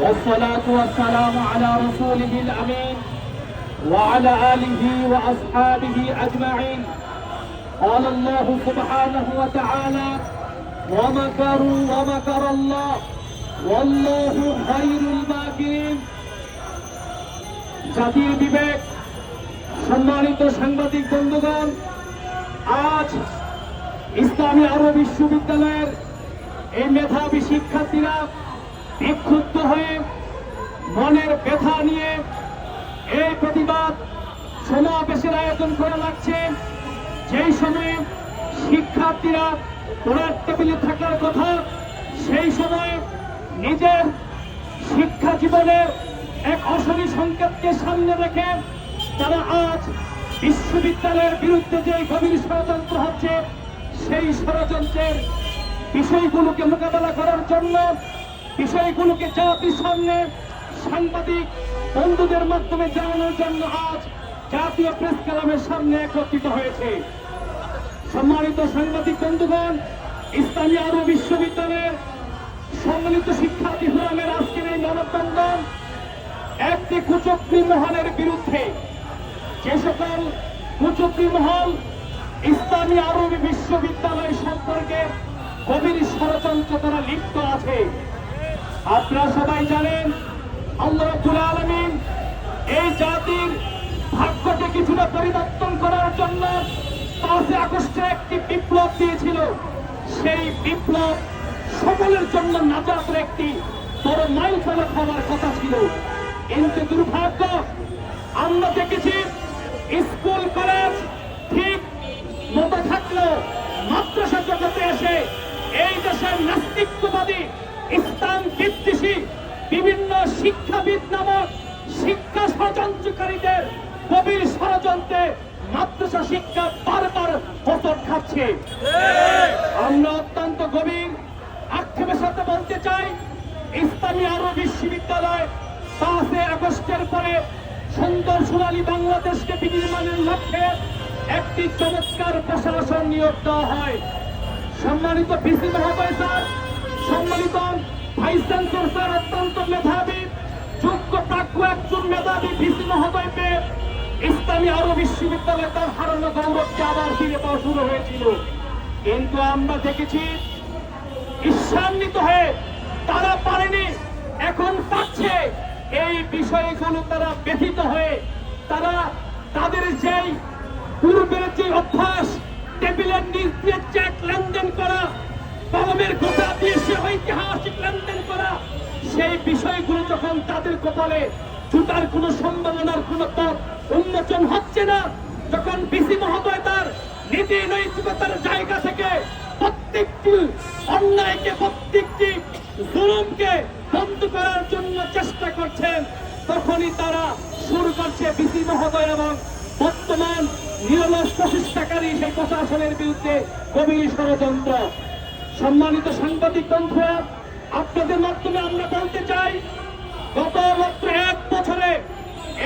والصلاة والسلام على رسوله الأمين وعلى آله وأصحابه أجمعين قال الله سبحانه وتعالى ومكروا ومكر الله والله خير الماكرين জাতির বিবেক সম্মানিত সাংবাদিক বন্ধুগণ আজ ইসলামী আরব বিশ্ববিদ্যালয়ের এই মেধাবী শিক্ষার্থীরা বিক্ষুব্ধ হয়ে মনের ব্যথা নিয়ে এই প্রতিবাদ সমাবেশের আয়োজন করা লাগছে। যেই সময়ে শিক্ষার্থীরা পড়ার টেবিলে থাকার কথা, সেই সময় নিজের শিক্ষা জীবনের এক অশনি সংকেতকে সামনে রেখে তারা আজ বিশ্ববিদ্যালয়ের বিরুদ্ধে যে গভীর ষড়যন্ত্র হচ্ছে, সেই ষড়যন্ত্রের বিষয়গুলোকে মোকাবেলা করার জন্য বিষয়গুলোকে জাতির সামনে সাংবাদিক বন্ধুদের মাধ্যমে জানানোর জন্য আজ জাতীয় প্রেস ক্লাবের সামনে একত্রিত হয়েছে। সম্মানিত সাংবাদিক বন্ধুগণ ইসলামী আরও বিশ্ববিদ্যালয়ের সম্মিলিত শিক্ষার্থী ফোরামের আজকের এই মানববন্ধন একটি কুচক্রী মহলের বিরুদ্ধে। যে সকল কুচক্রী মহল ইসলামী আরবি বিশ্ববিদ্যালয় সম্পর্কে গভীর ষড়যন্ত্র তারা লিপ্ত আছে। আপনারা সবাই জানেন, আল্লাহ রাব্বুল এই জাতির ভাগ্যকে কিছুটা পরিবর্তন করার জন্য পাঁচই আগস্টে একটি বিপ্লব দিয়েছিল। সেই বিপ্লব সকলের জন্য নাজাতের একটি বড় মাইল ফলক হওয়ার কথা ছিল। কিন্তু দুর্ভাগ্য, আমরা দেখেছি স্কুল, কলেজ ঠিক মতো থাকলেও মাদ্রাসা জগতে এসে এই দেশের নাস্তিকবাদী ইসলাম বিদ্বেষী বিভিন্ন শিক্ষাবিদ নামক শিক্ষা ষড়যন্ত্রকারীদের গভীর ষড়যন্ত্রে মাদ্রাসা শিক্ষা বারবার হোঁচট খাচ্ছে আমরা অত্যন্ত গভীর আক্ষেপের সাথে বলতে চাই, ইসলামী আরও বিশ্ববিদ্যালয় পাঁচে আগস্টের পরে সুন্দর সোনালী বাংলাদেশকে বিনির্মাণের লক্ষ্যে একটি চমৎকার প্রশাসন নিয়োগ দেওয়া হয়। সম্মানিত পিসি মহোদয় স্যার সম্মানিত ভাইস চ্যান্সেলর স্যার অত্যন্ত মেধাবী, যোগ্য প্রাজ্ঞ একজন মেধাবী পিসি মহোদয় ইসলামী আরও বিশ্ববিদ্যালয়ে তার হারানো গৌরবকে আবার ফিরে পাওয়া শুরু হয়েছিল। কিন্তু আমরা দেখেছি, ঈর্ষান্বিত হয়ে তারা পারেনি, এখন পাচ্ছে এই বিষয়গুলো তারা ব্যথিত হয়ে তারা তাদের যেই পূর্বের যে অভ্যাস, টেবিলের নিচ দিয়ে চেক লেনদেন করা, কলমের গোটা দিয়ে ঐতিহাসিক লেনদেন করা, সেই বিষয়গুলো যখন তাদের কপালে জুতার কোনো সম্ভাবনার কোনো উন্মোচন হচ্ছে না, যখন বিসি মহোদয় তার নীতি নৈতিকতার জায়গা থেকে প্রত্যেকটি অন্যায়কে, প্রত্যেকটি জুলুমকে বন্ধ করার জন্য চেষ্টা করছেন, তখনই তারা শুরু করছে বিসি মহোদয় এবং বর্তমান নিরলস প্রচেষ্টাকারী সেই প্রশাসনের বিরুদ্ধে গভীর ষড়যন্ত্র। সম্মানিত সাংবাদিক বন্ধুরা, আপনাদের মাধ্যমে আমরা বলতে চাই, গত মাত্র এক বছরে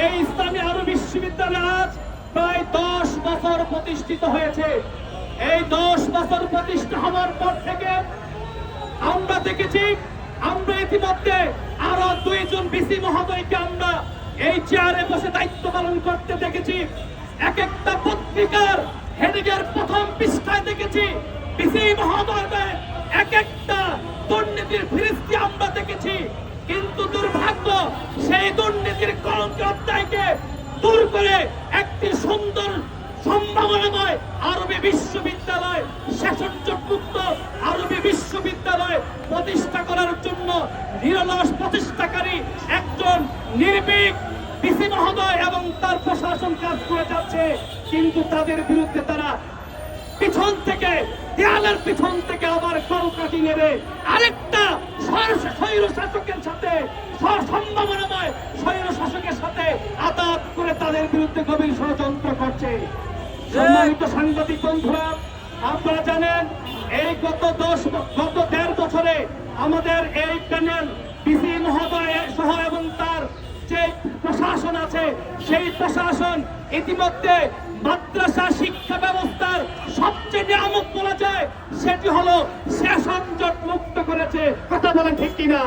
এই ইসলামী আরও বিশ্ববিদ্যালয় আজ প্রায় দশ বছর প্রতিষ্ঠিত হয়েছে। এই দশ বছর প্রতিষ্ঠা হওয়ার পর থেকে আমরা দেখেছি, আমরা ইতিমধ্যে আরও দুইজন বিসি মহোদয়কে আমরা এই চেয়ারে বসে দায়িত্ব পালন করতে দেখেছি। এক একটা পত্রিকার হেডিংয়ের প্রথম পৃষ্ঠায় দেখেছি বিসি মহোদয়দের এক একটা দুর্নীতির ফিরিস্তি আমরা দেখেছি। কিন্তু দুর্ভাগ্য, সেই দুর্নীতির কলঙ্ক অধ্যায়কে দূর করে একটি সুন্দর সম্ভাবনাময় আরবি বিশ্ববিদ্যালয় শাসনযোগ্যুক্ত আরবি বিশ্ববিদ্যালয় প্রতিষ্ঠা করার জন্য নিরলস প্রতিষ্ঠাকারী একজন নির্ভীক পিসি মহোদয় এবং তার প্রশাসন কাজ করে যাচ্ছে। কিন্তু তাদের বিরুদ্ধে তারা পিছন থেকে দেয়ালের পিছন থেকে আবার কলকাটি নেড়ে আরেকটা স্বৈর- শাসকের সাথে সম্ভাবনাময় স্বৈর শাসকের সাথে আদাত করে তাদের বিরুদ্ধে গভীর ষড়যন্ত্র করছে। সম্মানিত সাংবাদিক বন্ধুরা, আপনারা জানেন, এই গত দশ গত দেড় বছরে আমাদের এই প্যানেল পিসি মহোদয় সহ এবং তার যে প্রশাসন আছে, সেই প্রশাসন ইতিমধ্যে মাদ্রাসা শিক্ষা ব্যবস্থার সবচেয়ে নিয়ামক বলা যায় সেটি হলো সেশন জট মুক্ত করেছে। কথা বলেন ঠিক কিনা?